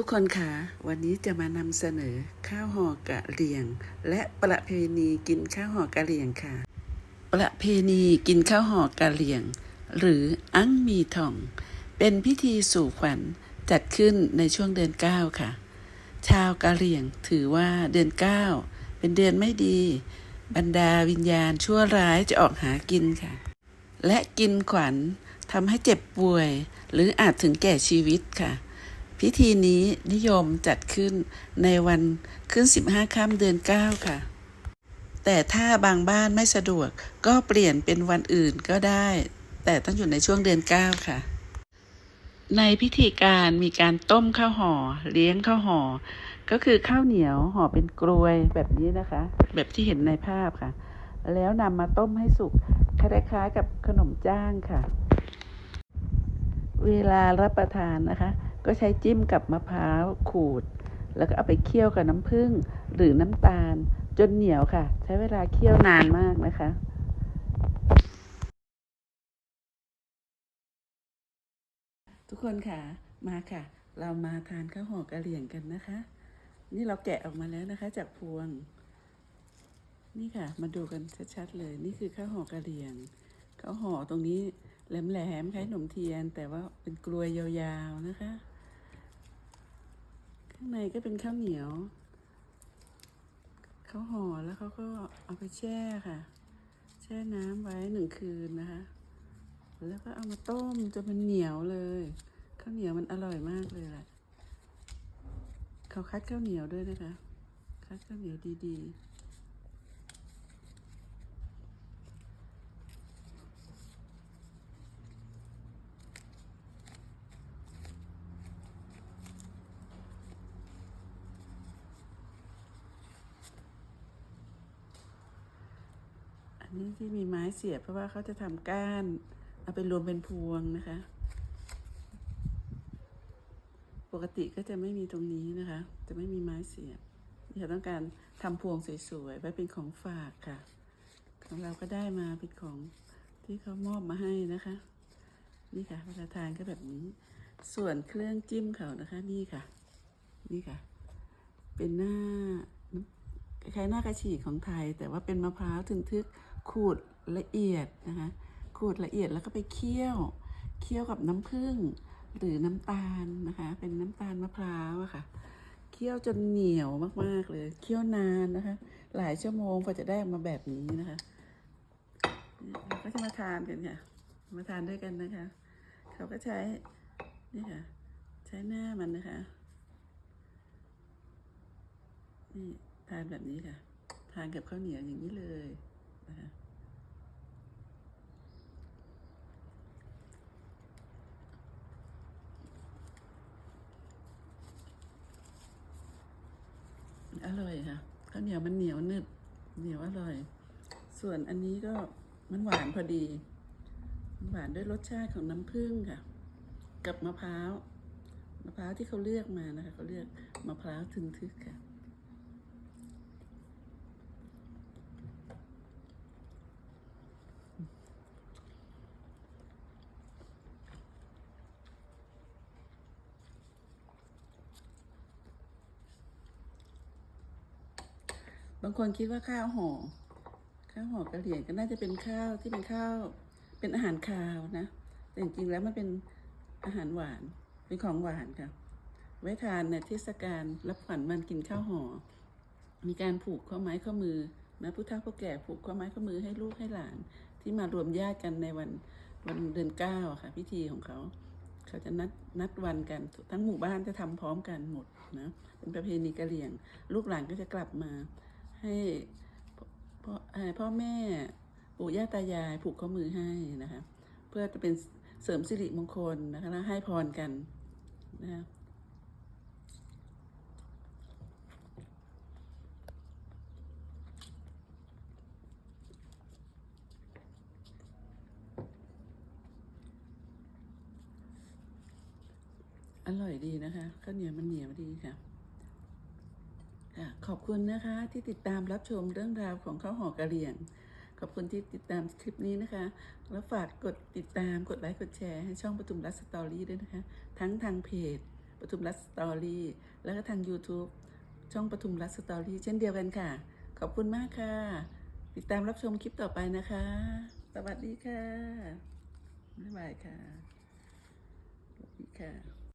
ทุกคนคะวันนี้จะมานำเสนอข้าวห่อกะเหรี่ยง และประเพณีกินข้าวห่อกะเหรี่ยงค่ะ ประเพณีกินข้าวห่อกะเหรี่ยง หรืออั้งมีท่อง เป็นพิธีสู่ขวัญจัดขึ้นในช่วงเดือนเก้าค่ะ ชาวกะเหรี่ยงถือว่าเดือนเก้าเป็นเดือนไม่ดี บรรดาวิญญาณชั่วร้ายจะออกหากินค่ะ และกินขวัญทำให้เจ็บป่วย หรืออาจถึงแก่ชีวิตค่ะ พิธีนี้นิยมจัดขึ้นในวันขึ้น 15ค่ำเดือน 9 ค่ะ แต่ถ้าบางบ้านไม่สะดวกก็เปลี่ยนเป็นวันอื่นก็ได้ แต่ต้องอยู่ในช่วงเดือน 9 ค่ะ ในพิธีการมีการต้มข้าวห่อ เลี้ยงข้าวห่อ ก็คือข้าวเหนียวห่อเป็นกลวยแบบนี้นะคะ แบบที่เห็นในภาพค่ะ แล้วนำมาต้มให้สุกคล้ายๆกับขนมจ้างค่ะ เวลารับประทานนะคะ ก็ใช้จิ้มกับมะพร้าวขูด แล้วก็เอาไปเคี่ยวกับน้ำผึ้งหรือน้ำตาล จนเหนียวค่ะ ใช้เวลาเคี่ยวนานมากนะคะทุกคนค่ะมาค่ะ เรามาทานข้าวห่อกะเหรี่ยงกันนะคะ นี่เราแกะออกมาแล้วนะคะ จากพวง นี่ค่ะ มาดูกันชัดๆเลย นี่คือข้าวห่อกะเหรี่ยงข้าวห่อตรงนี้แหลมๆคล้ายขนมเทียน แต่ว่าเป็นกลวยยาวๆนะคะ ข้างในก็เป็นข้าวเหนียว เขาห่อแล้วเขาก็เอาไปแช่ค่ะ แช่น้ำไว้หนึ่งคืนนะคะ แล้วก็เอามาต้มจนมันเหนียวเลย ข้าวเหนียวมันอร่อยมากเลยแหละ เขาคัดข้าวเหนียวด้วยนะคะ คัดข้าวเหนียวดีๆ นนี้ที่มีไม้เสียบเพราะว่าเขาจะทำก้าน เอาไปรวมเป็นพวงนะคะ ปกติก็จะไม่มีตรงนี้นะคะ จะไม่มีไม้เสียบนี่เราต้องการทำพวงสวยๆไว้เป็นของฝากค่ะ ของเราก็ได้มาเป็นของที่เขามอบมาให้นะคะ นี่ค่ะเวลาทานก็แบบนี้ ส่วนเครื่องจิ้มเขานะคะนี่ค่ะ นี่ค่ะ เป็นหน้าคล้ายหน้ากระฉีกของไทย แต่ว่าเป็นมะพร้าวถึงทึก ขูดละเอียดนะคะขูดละเอียดแล้วก็ไปเคี่ยว เคี่ยวกับน้ำผึ้งหรือน้ำตาลนะคะ เป็นน้ำตาลมะพร้าวอะค่ะ เคี่ยวจนเหนียวมากๆเลย เคี่ยวนานนะคะ หลายชั่วโมงกว่าจะได้ออกมาแบบนี้นะคะเราก็จะมาทานกันค่ะ มาทานด้วยกันนะคะ เขาก็ใช้นี่ค่ะ ใช้หน้ามันนะคะ นี่ทานแบบนี้ค่ะ ทานกับข้าวเหนียวอย่างนี้เลยนะคะ อร่อยค่ะข้าวเหนียวมันเหนียวนึบเหนียวอร่อย ส่วนอันนี้ก็มันหวานพอดี หวานด้วยรสชาติของน้ำผึ้งค่ะ กับมะพร้าว มะพร้าวที่เขาเลือกมานะคะเขาเลือกมะพร้าวทึนทึกค่ะ บางคนคิดว่าข้าวห่อ ข้าวห่อกะเหรี่ยงก็น่าจะเป็นข้าวที่เป็นข้าวเป็นอาหารคาวนะ แต่จริงๆแล้วมันเป็นอาหารหวาน เป็นของหวานค่ะ ไว้ทานในเทศกาลรับขวัญวันกินข้าวห่อ มีการผูกข้อไม้ข้อมือนะผู้เฒ่าผู้แก่ผูกข้อไม้ข้อมือให้ลูกให้หลาน ที่มารวมญาติกันในวันวันเดือนเก้าค่ะ พิธีของเขา เขาจะนัดนัดวันกัน ทั้งหมู่บ้านจะทำพร้อมกันหมดนะเป็นประเพณีกะเหรี่ยง ลูกหลานก็จะกลับมา ให้พ่อพ่อแม่ปู่ย่าตายายผูกข้อมือให้นะคะ เพื่อจะเป็นเสริมสิริมงคลนะคะแล้วให้พรกันนะคะอร่อยดีนะคะข้าวเหนียวมันเหนียวดีค่ะ ขอบคุณนะคะที่ติดตามรับชมเรื่องราวของข้าวห่อกระเหรี่ยง ขอบคุณที่ติดตามคลิปนี้นะคะ แล้วฝากกดติดตามกดไลค์กดแชร์ให้ช่องปทุมรัฐสตอรี่ด้วยนะคะ ทั้งทางเพจปทุมรัฐสตอรี่แล้วก็ทาง YouTube ช่องปทุมรัฐสตอรี่เช่นเดียวกันค่ะ ขอบคุณมากค่ะ ติดตามรับชมคลิปต่อไปนะคะ สวัสดีค่ะบ๊ายบายค่ะสวัสดีค่ะ